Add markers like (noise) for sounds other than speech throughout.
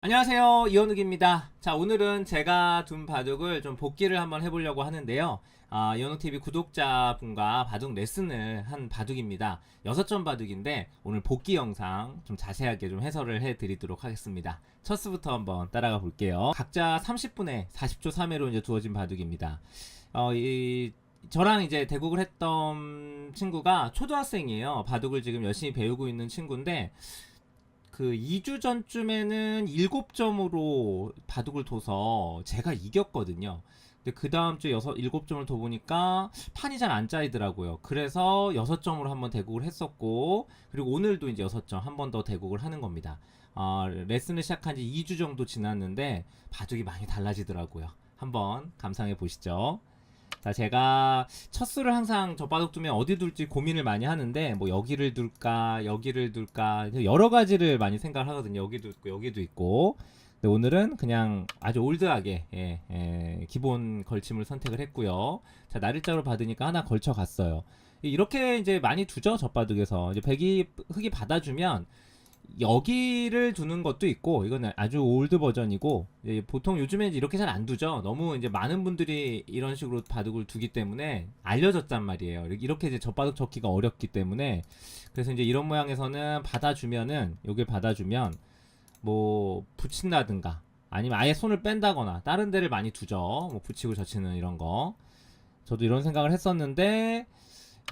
안녕하세요. 이현욱입니다. 자 오늘은 제가 둔 바둑을 좀 복기를 한번 해보려고 하는데요. 아, 이현욱TV 구독자분과 바둑 레슨을 한 바둑입니다. 6점 바둑인데 오늘 복기 영상 좀 자세하게 좀 해설을 해드리도록 하겠습니다. 첫 수부터 한번 따라가 볼게요. 각자 30분에 40초 3회로 이제 두어진 바둑입니다. 어, 이 저랑 이제 대국을 했던 친구가 초등학생이에요. 바둑을 지금 열심히 배우고 있는 친구인데 그 2주 전쯤에는 7점으로 바둑을 둬서 제가 이겼거든요. 근데 그 다음 주에 6, 7점을 더 보니까 판이 잘 안 짜이더라고요. 그래서 6점으로 한번 대국을 했었고, 그리고 오늘도 이제 6점 한 번 더 대국을 하는 겁니다. 아, 레슨을 시작한 지 2주 정도 지났는데, 바둑이 많이 달라지더라고요. 한번 감상해 보시죠. 자, 제가 첫 수를 항상 젖바둑 두면 어디 둘지 고민을 많이 하는데 뭐 여기를 둘까 여기를 둘까 여러 가지를 많이 생각을 하거든요. 여기도 있고 여기도 있고. 근데 오늘은 그냥 아주 올드하게 예, 예, 기본 걸침을 선택을 했고요. 자 나를자로 받으니까 하나 걸쳐 갔어요. 이렇게 이제 많이 두죠 젖바둑에서 이제 백이 흙이 받아주면 여기를 두는 것도 있고 이거는 아주 올드 버전이고 이제 보통 요즘에 이렇게 잘 안 두죠. 너무 이제 많은 분들이 이런 식으로 바둑을 두기 때문에 알려졌단 말이에요. 이렇게 이제 젖바둑 적기가 어렵기 때문에 그래서 이제 이런 모양에서는 받아주면은 여길 받아주면 뭐 붙인다든가 아니면 아예 손을 뺀다거나 다른 데를 많이 두죠. 뭐 붙이고 젖히는 이런 거. 저도 이런 생각을 했었는데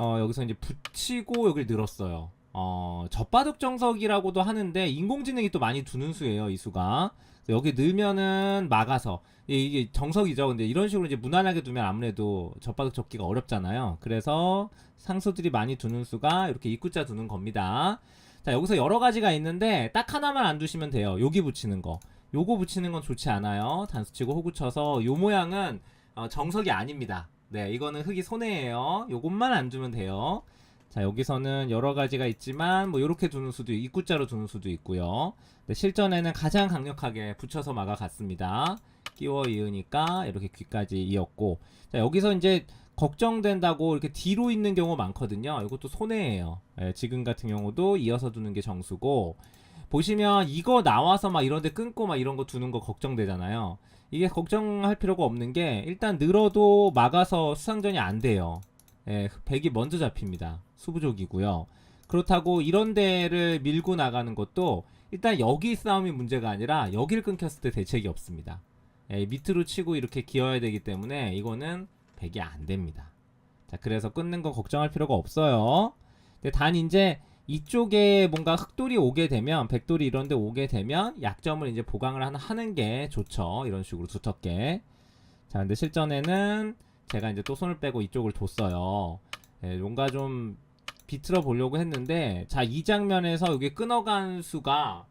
어 여기서 이제 붙이고 여기를 늘었어요. 어, 젖바둑 정석이라고도 하는데 인공지능이 또 많이 두는 수예요, 이 수가. 여기 넣으면은 막아서 이- 이게 정석이죠. 근데 이런 식으로 이제 무난하게 두면 아무래도 젖바둑 적기가 어렵잖아요. 그래서 상수들이 많이 두는 수가 이렇게 입구자 두는 겁니다. 자, 여기서 여러 가지가 있는데 딱 하나만 안 두시면 돼요. 여기 붙이는 거. 요거 붙이는 건 좋지 않아요. 단수치고 호구 쳐서 요 모양은 어, 정석이 아닙니다. 네, 이거는 흙이 손해예요. 요것만 안 두면 돼요. 자 여기서는 여러 가지가 있지만 뭐 이렇게 두는 수도 있- 입구자로 두는 수도 있고요. 네, 실전에는 가장 강력하게 붙여서 막아갔습니다. 끼워 이으니까 이렇게 귀까지 이었고 자 여기서 이제 걱정된다고 이렇게 뒤로 있는 경우 많거든요. 이것도 손해예요. 예, 지금 같은 경우도 이어서 두는 게 정수고 보시면 이거 나와서 막 이런 데 끊고 막 이런 거 두는 거 걱정되잖아요. 이게 걱정할 필요가 없는 게 일단 늘어도 막아서 수상전이 안 돼요. 예, 백이 먼저 잡힙니다. 수부족이고요. 그렇다고 이런 데를 밀고 나가는 것도 일단 여기 싸움이 문제가 아니라 여기를 끊겼을 때 대책이 없습니다. 예, 밑으로 치고 이렇게 기어야 되기 때문에 이거는 백이 안 됩니다. 자, 그래서 끊는 거 걱정할 필요가 없어요. 근데 단 이제 이쪽에 뭔가 흑돌이 오게 되면 백돌이 이런 데 오게 되면 약점을 이제 보강을 하나 하는 게 좋죠. 이런 식으로 두텁게. 자, 근데 실전에는 제가 이제 또 손을 빼고 이쪽을 뒀어요. 예, 뭔가 좀 비틀어 보려고 했는데 자 이 장면에서 여기 끊어간 수가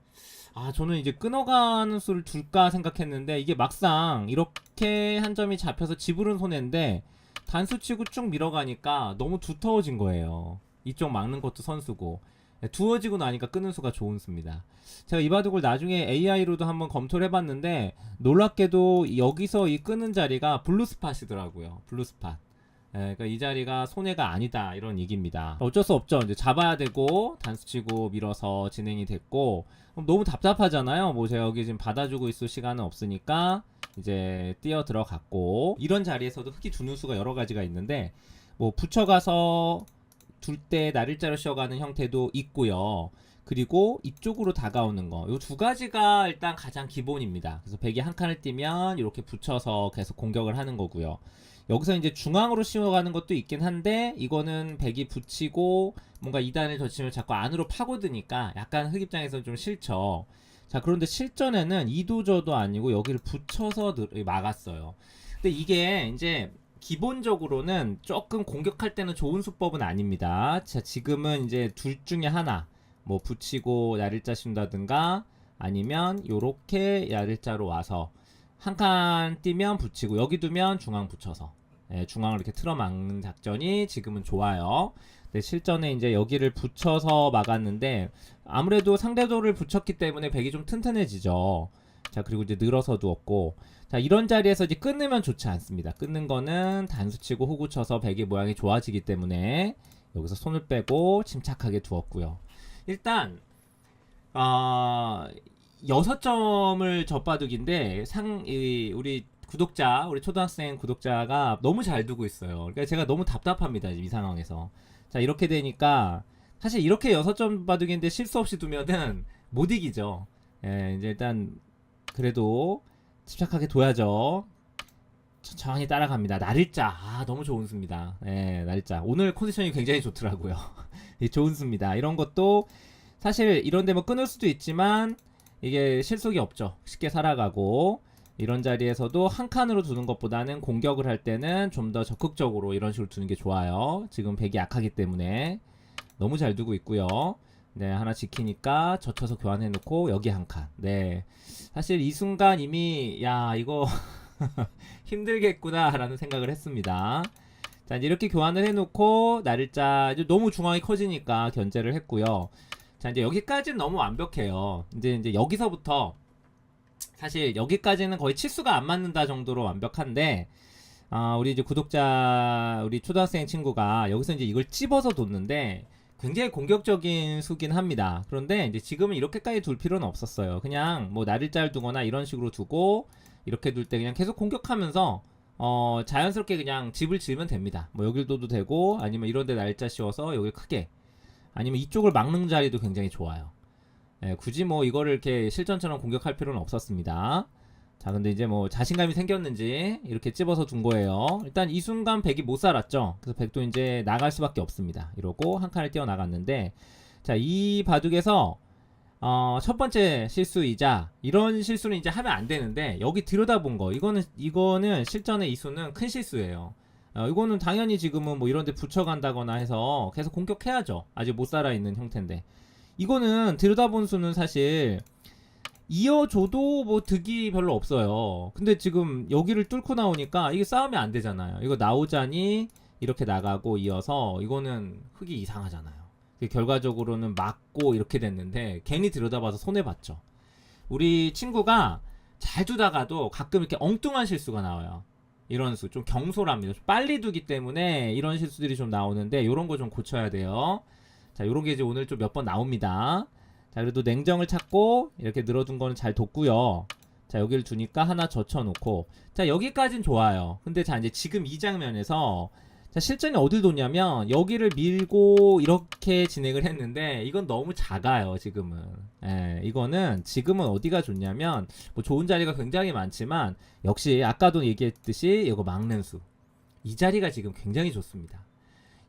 아 저는 이제 끊어가는 수를 둘까 생각했는데 이게 막상 이렇게 한 점이 잡혀서 지불은 손해인데 단수 치고 쭉 밀어가니까 너무 두터워진 거예요. 이쪽 막는 것도 선수고 예, 두어지고 나니까 끊는 수가 좋은 수입니다. 제가 이 바둑을 나중에 AI로도 한번 검토를 해봤는데 놀랍게도 여기서 이 끄는 자리가 블루스팟이더라고요. 블루스팟. 예, 그러니까 이 자리가 손해가 아니다 이런 얘기입니다. 어쩔 수 없죠. 이제 잡아야 되고 단수치고 밀어서 진행이 됐고 너무 답답하잖아요. 뭐 제가 여기 지금 받아주고 있을 시간은 없으니까 이제 뛰어 들어갔고 이런 자리에서도 흙이 두는 수가 여러 가지가 있는데 뭐 붙여가서 둘때 나를자로 쉬어가는 형태도 있고요. 그리고 이쪽으로 다가오는 거. 요두 가지가 일단 가장 기본입니다. 그래서 백이 한 칸을 띄면 이렇게 붙여서 계속 공격을 하는 거고요. 여기서 이제 중앙으로 씌워가는 것도 있긴 한데 이거는 백이 붙이고 뭔가 2단을 젖히면 자꾸 안으로 파고드니까 약간 흑 입장에서 좀 싫죠. 자 그런데 실전에는 이도저도 아니고 여기를 붙여서 늘- 막았어요. 근데 이게 이제 기본적으로는 조금 공격할 때는 좋은 수법은 아닙니다. 자 지금은 이제 둘 중에 하나 뭐 붙이고 야를자 쉰다든가 아니면 요렇게 야를자로 와서 한칸 띄면 붙이고 여기 두면 중앙 붙여서 예, 중앙을 이렇게 틀어 막는 작전이 지금은 좋아요. 근데 실전에 이제 여기를 붙여서 막았는데 아무래도 상대도를 붙였기 때문에 백이 좀 튼튼해지죠. 자 그리고 이제 늘어서 두었고 자 이런 자리에서 이제 끊으면 좋지 않습니다. 끊는 거는 단수치고 호구 쳐서 백의 모양이 좋아지기 때문에 여기서 손을 빼고 침착하게 두었고요. 일단 아 여섯 점을 젖바둑인데 상 이, 우리 구독자 우리 초등학생 구독자가 너무 잘 두고 있어요. 그러니까 제가 너무 답답합니다 지금 이 상황에서. 자 이렇게 되니까 사실 이렇게 여섯 점 바둑인데 실수 없이 두면은 못 이기죠. 예, 이제 일단 그래도 침착하게 둬야죠. 천천히 따라갑니다. 날일자 아 너무 좋은 수입니다. 예, 날일자 오늘 컨디션이 굉장히 좋더라고요. 이 (laughs) 좋은 수입니다. 이런 것도 사실 이런 데뭐 끊을 수도 있지만 이게 실속이 없죠. 쉽게 살아가고 이런 자리에서도 한 칸으로 두는 것보다는 공격을 할 때는 좀 더 적극적으로 이런 식으로 두는 게 좋아요. 지금 백이 약하기 때문에 너무 잘 두고 있고요. 네, 하나 지키니까 젖혀서 교환해 놓고 여기 한 칸. 네. 사실 이 순간 이미 야, 이거 (laughs) 힘들겠구나라는 생각을 했습니다. 자, 이렇게 교환을 해 놓고 날짜 너무 중앙이 커지니까 견제를 했고요. 자, 이제 여기까지는 너무 완벽해요. 이제 이제 여기서부터 사실 여기까지는 거의 치수가 안 맞는다 정도로 완벽한데 아, 우리 이제 구독자 우리 초등학생 친구가 여기서 이제 이걸 찝어서 뒀는데 굉장히 공격적인 수긴 합니다. 그런데 이제 지금은 이렇게까지 둘 필요는 없었어요. 그냥 뭐 날일자를 두거나 이런 식으로 두고 이렇게 둘 때 그냥 계속 공격하면서 어, 자연스럽게 그냥 집을 지으면 됩니다. 뭐 여길 둬도 되고 아니면 이런 데 날짜 씌워서 여기 크게 아니면 이쪽을 막는 자리도 굉장히 좋아요. 예, 굳이 뭐 이거를 이렇게 실전처럼 공격할 필요는 없었습니다. 자, 근데 이제 뭐 자신감이 생겼는지 이렇게 찝어서 둔 거예요. 일단 이 순간 백이 못 살았죠. 그래서 백도 이제 나갈 수밖에 없습니다. 이러고 한 칸을 뛰어 나갔는데 자, 이 바둑에서 어, 첫 번째 실수이자 이런 실수는 이제 하면 안 되는데 여기 들여다본 거 이거는 이거는 실전의 이수는 큰 실수예요. 어, 이거는 당연히 지금은 뭐 이런 데 붙여간다거나 해서 계속 공격해야죠. 아직 못 살아 있는 형태인데. 이거는 들여다본 수는 사실 이어줘도 뭐 득이 별로 없어요. 근데 지금 여기를 뚫고 나오니까 이게 싸움이 안 되잖아요. 이거 나오자니 이렇게 나가고 이어서 이거는 흙이 이상하잖아요. 결과적으로는 맞고 이렇게 됐는데 괜히 들여다봐서 손해봤죠. 우리 친구가 잘 두다가도 가끔 이렇게 엉뚱한 실수가 나와요. 이런 수 좀 경솔합니다. 좀 빨리 두기 때문에 이런 실수들이 좀 나오는데 이런 거 좀 고쳐야 돼요. 자, 요런 게 이제 오늘 좀 몇 번 나옵니다. 자, 그래도 냉정을 찾고 이렇게 늘어둔 거는 잘 뒀고요. 자, 여기를 두니까 하나 젖혀 놓고. 자, 여기까진 좋아요. 근데 자, 이제 지금 이 장면에서 자, 실전이 어딜 뒀냐면 여기를 밀고 이렇게 진행을 했는데 이건 너무 작아요, 지금은. 예, 이거는 지금은 어디가 좋냐면 뭐 좋은 자리가 굉장히 많지만 역시 아까도 얘기했듯이 이거 막는 수. 이 자리가 지금 굉장히 좋습니다.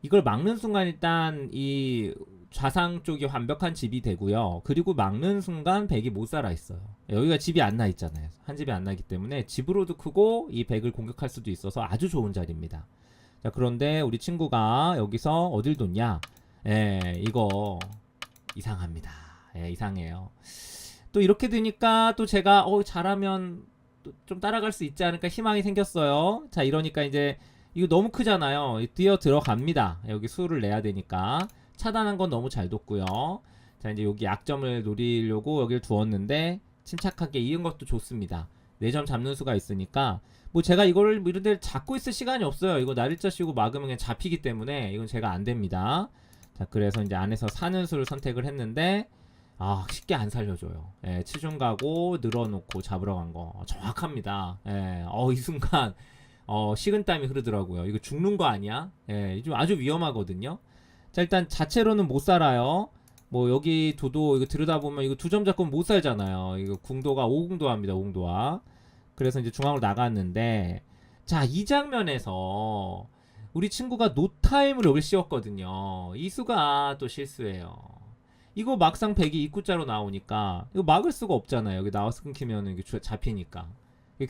이걸 막는 순간 일단 이 좌상 쪽이 완벽한 집이 되고요. 그리고 막는 순간 백이 못 살아 있어요. 여기가 집이 안 나 있잖아요. 한 집이 안 나기 때문에 집으로도 크고 이 백을 공격할 수도 있어서 아주 좋은 자리입니다. 자, 그런데 우리 친구가 여기서 어딜 뒀냐? 예, 이거 이상합니다. 예, 이상해요. 또 이렇게 되니까 또 제가 어 잘하면 또좀 따라갈 수 있지 않을까 희망이 생겼어요. 자, 이러니까 이제 이거 너무 크잖아요. 뛰어 들어갑니다. 여기 수를 내야 되니까 차단한 건 너무 잘 뒀고요. 자 이제 여기 약점을 노리려고 여기를 두었는데 침착하게 이은 것도 좋습니다. 4점 잡는 수가 있으니까 뭐 제가 이거를 뭐 이런 데 잡고 있을 시간이 없어요. 이거 날일자 씌우고 막으면 그냥 잡히기 때문에 이건 제가 안 됩니다. 자 그래서 이제 안에서 사는 수를 선택을 했는데 아 쉽게 안 살려줘요. 예, 치중 가고 늘어놓고 잡으러 간 거 정확합니다. 예, 어 이 순간 어, 식은땀이 흐르더라고요. 이거 죽는 거 아니야? 예, 좀 아주 위험하거든요. 자, 일단 자체로는 못 살아요. 뭐 여기 도도 이거 들여다보면 이거 두 점 잡고 못 살잖아요. 이거 궁도가 5궁도합니다. 5궁도와. 그래서 이제 중앙으로 나갔는데 자, 이 장면에서 우리 친구가 노타임을 여기 씌웠거든요. 이 수가 또 실수예요. 이거 막상 백이 입구자로 나오니까 이거 막을 수가 없잖아요. 여기 나와서 끊기면 이게 주- 잡히니까.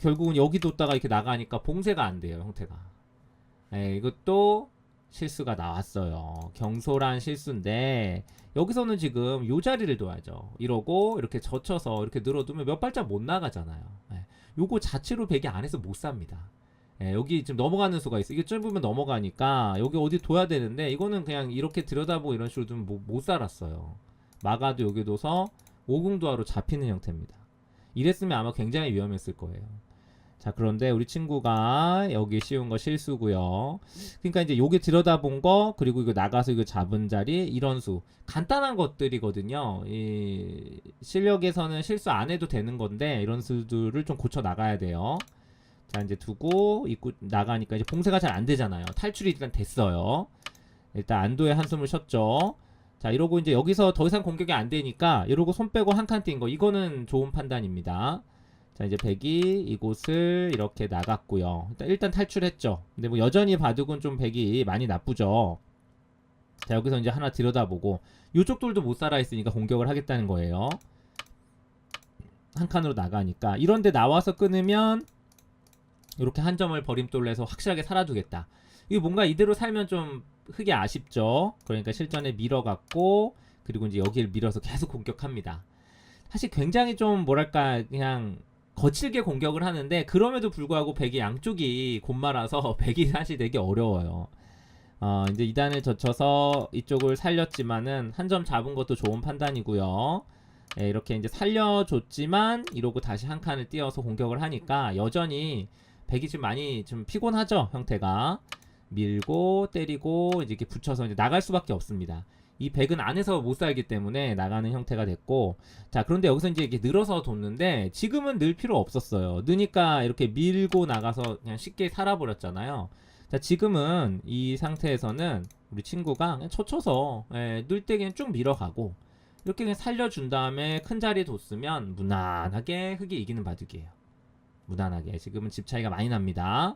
결국은 여기 뒀다가 이렇게 나가니까 봉쇄가 안 돼요 형태가 예, 이것도 실수가 나왔어요. 경솔한 실수인데 여기서는 지금 요 자리를 둬야죠. 이러고 이렇게 젖혀서 이렇게 늘어두면 몇 발짝 못 나가잖아요. 예, 요거 자체로 백이 안에서 못 삽니다. 예, 여기 지금 넘어가는 수가 있어. 이게 짧으면 넘어가니까 여기 어디 둬야 되는데 이거는 그냥 이렇게 들여다보고 이런 식으로 두면 못, 못 살았어요. 막아도 여기 둬서 오궁도하로 잡히는 형태입니다. 이랬으면 아마 굉장히 위험했을 거예요. 자, 그런데 우리 친구가 여기 씌운 거 실수고요. 그러니까 이제 여기 들여다본 거 그리고 이거 나가서 이거 잡은 자리 이런 수 간단한 것들이거든요. 이 실력에서는 실수 안 해도 되는 건데 이런 수들을 좀 고쳐 나가야 돼요. 자, 이제 두고 입구 나가니까 이제 봉쇄가 잘 안 되잖아요. 탈출이 일단 됐어요. 일단 안도의 한숨을 쉬었죠. 자, 이러고 이제 여기서 더 이상 공격이 안 되니까 이러고 손 빼고 한 칸 뛴 거 이거는 좋은 판단입니다. 자, 이제 백이 이곳을 이렇게 나갔고요. 일단, 일단 탈출했죠. 근데 뭐 여전히 바둑은 좀 백이 많이 나쁘죠. 자, 여기서 이제 하나 들여다보고 요쪽 돌도 못 살아 있으니까 공격을 하겠다는 거예요. 한 칸으로 나가니까 이런데 나와서 끊으면 이렇게 한 점을 버림돌로 해서 확실하게 살아두겠다. 이거 뭔가 이대로 살면 좀 흙이 아쉽죠. 그러니까 실전에 밀어갖고 그리고 이제 여기를 밀어서 계속 공격합니다. 사실 굉장히 좀 뭐랄까 그냥 거칠게 공격을 하는데 그럼에도 불구하고 백이 양쪽이 곧말아서 (laughs) 백이 사실 되게 어려워요. 어 이제 2단을 젖혀서 이쪽을 살렸지만은 한 점 잡은 것도 좋은 판단이고요. 예, 이렇게 이제 살려줬지만 이러고 다시 한 칸을 띄어서 공격을 하니까 여전히 백이 지금 많이 좀 피곤하죠 형태가 밀고 때리고 이제 이렇게 붙여서 이제 나갈 수밖에 없습니다. 이 백은 안에서 못 살기 때문에 나가는 형태가 됐고 자 그런데 여기서 이제 이렇게 늘어서 뒀는데 지금은 늘 필요 없었어요. 느니까 이렇게 밀고 나가서 그냥 쉽게 살아버렸잖아요. 자 지금은 이 상태에서는 우리 친구가 쳐쳐서 예, 늘때 그냥 쭉 밀어가고 이렇게 그냥 살려준 다음에 큰 자리에 뒀으면 무난하게 흙이 이기는 바둑이에요. 무난하게 지금은 집 차이가 많이 납니다.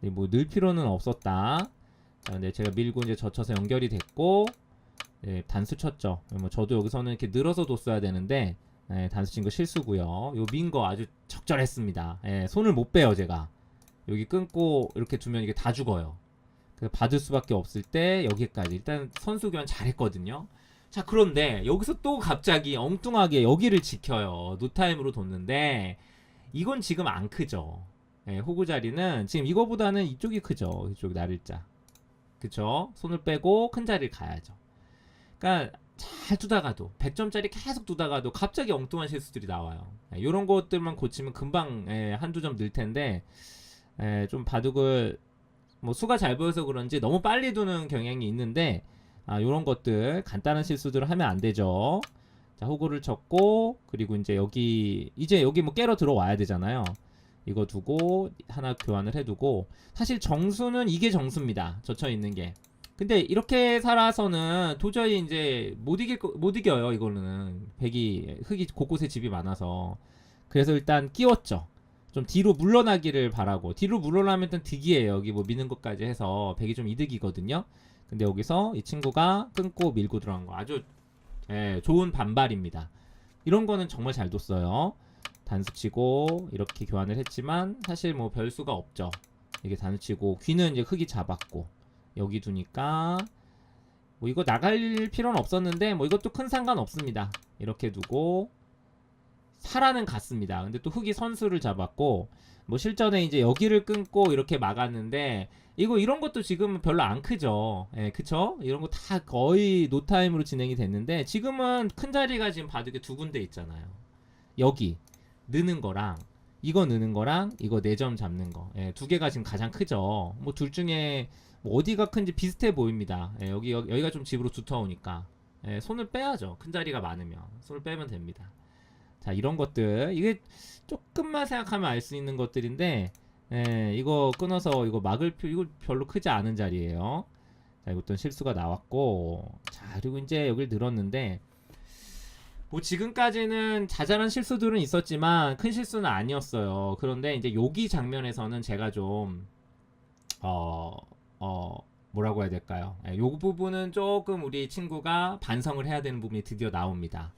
뭐 늘 필요는 없었다. 자, 근데 제가 밀고 이제 젖혀서 연결이 됐고 예, 단수 쳤죠. 뭐 저도 여기서는 이렇게 늘어서 뒀어야 되는데 예, 단수 친 거 실수고요. 요 민 거 아주 적절했습니다. 예, 손을 못 빼요 제가. 여기 끊고 이렇게 두면 이게 다 죽어요. 그래서 받을 수밖에 없을 때 여기까지 일단 선수 교환 잘했거든요. 자 그런데 여기서 또 갑자기 엉뚱하게 여기를 지켜요. 노타임으로 뒀는데 이건 지금 안 크죠. 예, 호구 자리는 지금 이거보다는 이쪽이 크죠. 이쪽 나를자. 그쵸? 손을 빼고 큰 자리를 가야죠. 그러니까 잘 두다가도 100점짜리 계속 두다가도 갑자기 엉뚱한 실수들이 나와요. 이런 것들만 고치면 금방 예, 한두 점 늘 텐데 예, 좀 바둑을 뭐 수가 잘 보여서 그런지 너무 빨리 두는 경향이 있는데 아, 이런 것들 간단한 실수들을 하면 안 되죠. 자, 호구를 쳤고 그리고 이제 여기 이제 여기 뭐 깨러 들어와야 되잖아요. 이거 두고 하나 교환을 해두고 사실 정수는 이게 정수입니다. 젖혀 있는 게. 근데 이렇게 살아서는 도저히 이제 못 이길 거- 못 이겨요. 이거는 백이 흙이 곳곳에 집이 많아서 그래서 일단 끼웠죠. 좀 뒤로 물러나기를 바라고 뒤로 물러나면 일단 득이에요. 여기 뭐 미는 것까지 해서 백이 좀 이득이거든요. 근데 여기서 이 친구가 끊고 밀고 들어간 거 아주 예, 좋은 반발입니다. 이런 거는 정말 잘 뒀어요. 단수치고 이렇게 교환을 했지만 사실 뭐 별수가 없죠. 이게 단수치고 귀는 이제 흙이 잡았고 여기 두니까 뭐 이거 나갈 필요는 없었는데 뭐 이것도 큰 상관 없습니다. 이렇게 두고 사라는 갔습니다. 근데 또 흙이 선수를 잡았고 뭐 실전에 이제 여기를 끊고 이렇게 막았는데 이거 이런 것도 지금 별로 안 크죠. 예, 그쵸? 이런 거 다 거의 노타임으로 진행이 됐는데 지금은 큰 자리가 지금 바둑에 두 군데 있잖아요. 여기 느는 거랑 이거 느는 거랑 이거 네점 잡는 거. 예, 두 개가 지금 가장 크죠. 뭐 둘 중에 뭐 어디가 큰지 비슷해 보입니다. 예, 여기, 여기 여기가 좀 집으로 두터우니까 예, 손을 빼야죠. 큰 자리가 많으면 손을 빼면 됩니다. 자 이런 것들 이게 조금만 생각하면 알 수 있는 것들인데 예, 이거 끊어서 이거 막을 필요 이거 별로 크지 않은 자리예요. 자 이것도 실수가 나왔고 자 그리고 이제 여기를 늘었는데 뭐 지금까지는 자잘한 실수들은 있었지만 큰 실수는 아니었어요. 그런데 이제 여기 장면에서는 제가 좀 어, 어, 뭐라고 해야 될까요? 예, 요 부분은 조금 우리 친구가 반성을 해야 되는 부분이 드디어 나옵니다.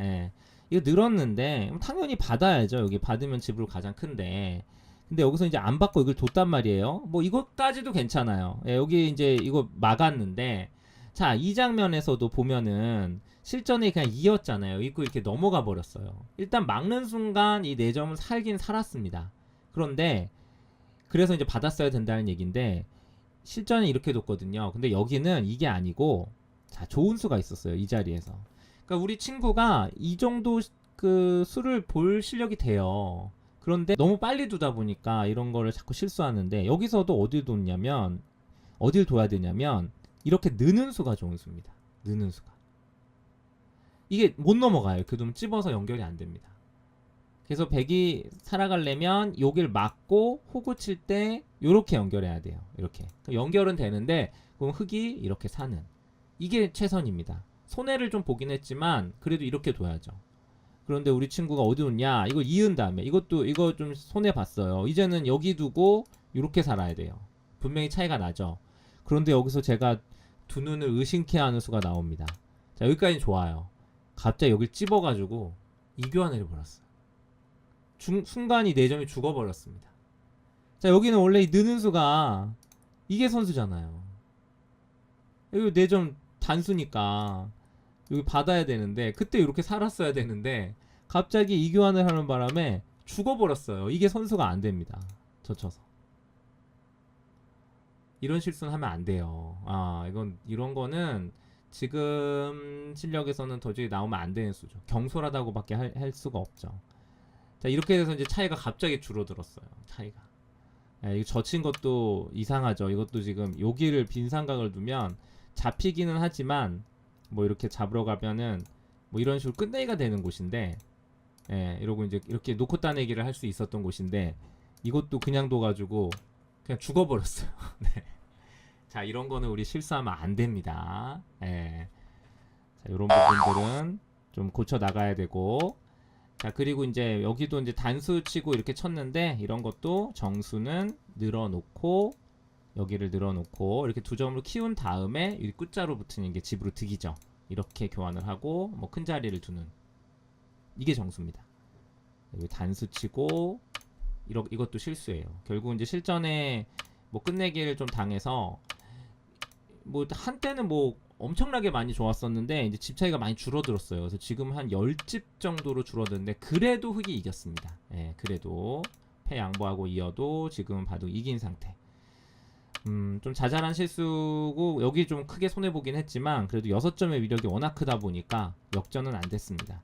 예. 이거 늘었는데 당연히 받아야죠. 여기 받으면 집으로 가장 큰데. 근데 여기서 이제 안 받고 이걸 뒀단 말이에요. 뭐 이것까지도 괜찮아요. 예, 여기 이제 이거 막았는데 자, 이 장면에서도 보면은 실전에 그냥 이었잖아요. 이고 이렇게 넘어가 버렸어요. 일단 막는 순간 이네 점은 살긴 살았습니다. 그런데 그래서 이제 받았어야 된다는 얘기인데 실전에 이렇게 뒀거든요. 근데 여기는 이게 아니고 자, 좋은 수가 있었어요. 이 자리에서. 그러니까 우리 친구가 이 정도 그 수를 볼 실력이 돼요. 그런데 너무 빨리 두다 보니까 이런 거를 자꾸 실수하는데 여기서도 어딜 뒀냐면 어딜 둬야 되냐면 이렇게 느는 수가 좋은 수입니다. 느는 수가. 이게 못 넘어가요. 그 두면 찝어서 연결이 안 됩니다. 그래서 백이 살아가려면 여길 막고 호구 칠 때 이렇게 연결해야 돼요. 이렇게 그럼 연결은 되는데 그럼 흙이 이렇게 사는 이게 최선입니다. 손해를 좀 보긴 했지만 그래도 이렇게 둬야죠. 그런데 우리 친구가 어디 놓냐? 이걸 이은 다음에 이것도 이거 좀 손해 봤어요. 이제는 여기 두고 이렇게 살아야 돼요. 분명히 차이가 나죠. 그런데 여기서 제가 두 눈을 의심케 하는 수가 나옵니다. 자 여기까지 좋아요. 갑자기 여길 찝어가지고 이교환을 해버렸어요. 중, 순간이 네 점이 죽어버렸습니다. 자 여기는 원래 이 느는 수가 이게 선수잖아요. 여기 네점 단수니까 여기 받아야 되는데 그때 이렇게 살았어야 되는데 갑자기 이교환을 하는 바람에 죽어버렸어요. 이게 선수가 안 됩니다. 젖혀서. 이런 실수는 하면 안 돼요. 아 이건 이런 거는 지금 실력에서는 도저히 나오면 안 되는 수죠. 경솔하다고 밖에 할, 할 수가 없죠. 자 이렇게 돼서 이제 차이가 갑자기 줄어들었어요. 차이가. 예, 이거 젖힌 것도 이상하죠. 이것도 지금 여기를 빈 삼각을 두면 잡히기는 하지만 뭐 이렇게 잡으러 가면은 뭐 이런 식으로 끝내기가 되는 곳인데 예, 이러고 이제 이렇게 놓고 따내기를 할 수 있었던 곳인데 이것도 그냥 둬가지고 그냥 죽어버렸어요. (laughs) 네. 자 이런 거는 우리 실수하면 안 됩니다. 예. 자 이런 부분들은 좀 고쳐 나가야 되고 자 그리고 이제 여기도 이제 단수 치고 이렇게 쳤는데 이런 것도 정수는 늘어놓고 여기를 늘어놓고 이렇게 두 점으로 키운 다음에 이 끝자로 붙는 게 집으로 득이죠. 이렇게 교환을 하고 뭐 큰 자리를 두는 이게 정수입니다. 여기 단수 치고 이러, 이것도 실수예요. 결국 이제 실전에 뭐 끝내기를 좀 당해서 뭐 한때는 뭐 엄청나게 많이 좋았었는데 이제 집 차이가 많이 줄어들었어요. 그래서 지금 한 10집 정도로 줄어드는데 그래도 흑이 이겼습니다. 예, 그래도 패 양보하고 이어도 지금은 봐도 이긴 상태. 음, 좀 자잘한 실수고 여기 좀 크게 손해 보긴 했지만 그래도 6점의 위력이 워낙 크다 보니까 역전은 안 됐습니다.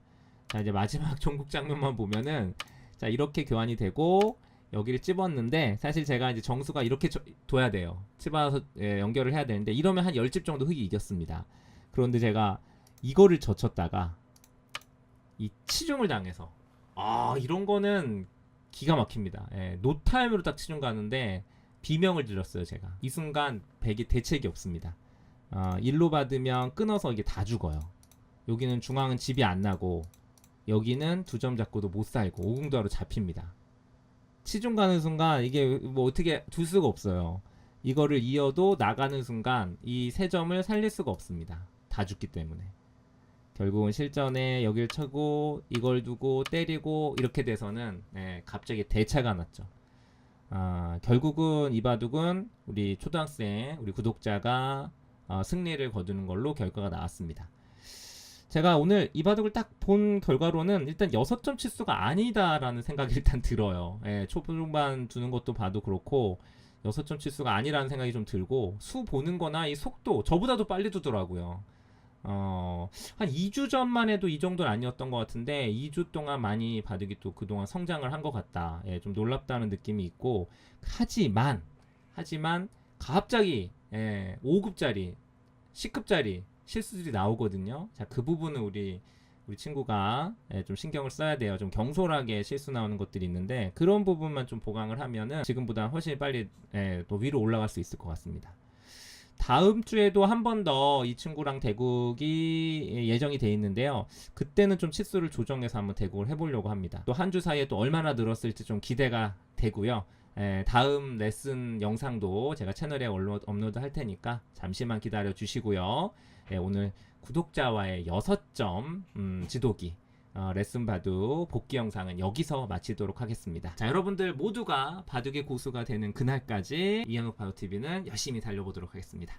자, 이제 마지막 (laughs) 종국 장면만 보면은 자, 이렇게 교환이 되고 여기를 찝었는데 사실 제가 이제 정수가 이렇게 쳐- 둬야 돼요. 찝어서 예, 연결을 해야 되는데 이러면 한 10집 정도 흙이 이겼습니다. 그런데 제가 이거를 젖혔다가 이 치중을 당해서 아 이런 거는 기가 막힙니다. 예, 노타임으로 딱 치중 가는데 비명을 들었어요 제가. 이 순간 백이 대책이 없습니다. 어, 일로 받으면 끊어서 이게 다 죽어요. 여기는 중앙은 집이 안 나고 여기는 두 점 잡고도 못 살고 오궁도하로 잡힙니다. 치중 가는 순간 이게 뭐 어떻게 둘 수가 없어요. 이거를 이어도 나가는 순간 이 세 점을 살릴 수가 없습니다. 다 죽기 때문에. 결국은 실전에 여길 쳐고 이걸 두고 때리고 이렇게 돼서는 예, 갑자기 대차가 났죠. 아, 결국은 이 바둑은 우리 초등학생 우리 구독자가 어, 승리를 거두는 걸로 결과가 나왔습니다. 제가 오늘 이 바둑을 딱 본 결과로는 일단 6점 치수가 아니다라는 생각이 일단 들어요. 예, 초중반 두는 것도 봐도 그렇고 6점 치수가 아니라는 생각이 좀 들고 수 보는 거나 이 속도 저보다도 빨리 두더라고요. 어, 한 2주 전만 해도 이 정도는 아니었던 것 같은데 2주 동안 많이 바둑이 또 그동안 성장을 한 것 같다. 예, 좀 놀랍다는 느낌이 있고 하지만 하지만 갑자기 예, 5급짜리 10급짜리 실수들이 나오거든요. 자, 그 부분은 우리 우리 친구가 예, 좀 신경을 써야 돼요. 좀 경솔하게 실수 나오는 것들이 있는데 그런 부분만 좀 보강을 하면은 지금보다 훨씬 빨리 예, 또 위로 올라갈 수 있을 것 같습니다. 다음 주에도 한 번 더 이 친구랑 대국이 예정이 돼 있는데요. 그때는 좀 치수를 조정해서 한번 대국을 해보려고 합니다. 또 한 주 사이에 또 얼마나 늘었을지 좀 기대가 되고요. 예, 다음 레슨 영상도 제가 채널에 업로- 업로드 할 테니까 잠시만 기다려 주시고요. 예, 오늘 구독자와의 6점 음, 지도기 어, 레슨 바둑 복귀 영상은 여기서 마치도록 하겠습니다. 자, 여러분들 모두가 바둑의 고수가 되는 그날까지 이현욱 바둑TV는 열심히 달려보도록 하겠습니다.